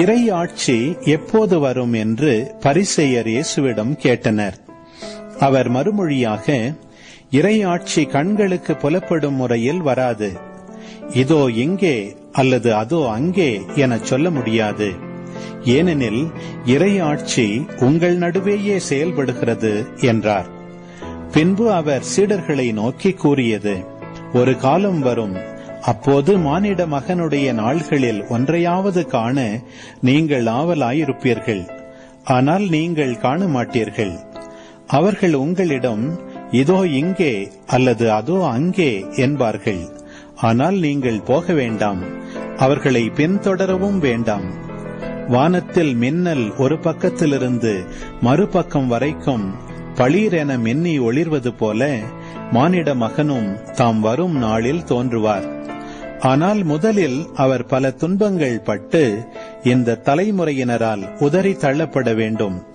இறை ஆட்சி எப்போது வரும் என்று பரிசெயர் இயேசுவிடம் கேட்டனர். அவர் மறுமொழியாக இறை ஆட்சி கண்களுக்கு புலப்படும் முறையில் வராது. இதோ இங்கே அல்லது அதோ அங்கே என சொல்ல முடியாது. ஏனெனில் இறை ஆட்சி உங்கள் நடுவேயே செயல்படுகிறது என்றார். பின்பு அவர் சீடர்களை நோக்கி கூறியது ஒரு காலம் வரும் அப்போது மானிட மகனுடைய நாள்களில் ஒன்றையாவது காண நீங்கள் ஆவலாயிருப்பீர்கள். ஆனால் நீங்கள் காண மாட்டீர்கள் அவர்கள் உங்களிடம் இதோ இங்கே அல்லது அதோ அங்கே என்பார்கள். ஆனால் நீங்கள் போக வேண்டாம். அவர்களை பின்தொடரவும் வேண்டாம். வானத்தில் மின்னல் ஒரு பக்கத்திலிருந்து மறுபக்கம் வரைக்கும் பளீரென மின்னி ஒளிர்வது போல மானிட மகனும் தாம் வரும் நாளில் தோன்றுவார். ஆனால் முதலில் அவர் பல துன்பங்கள் பட்டு இந்த தலைமுறையினரால் உதறி தள்ளப்பட வேண்டும்.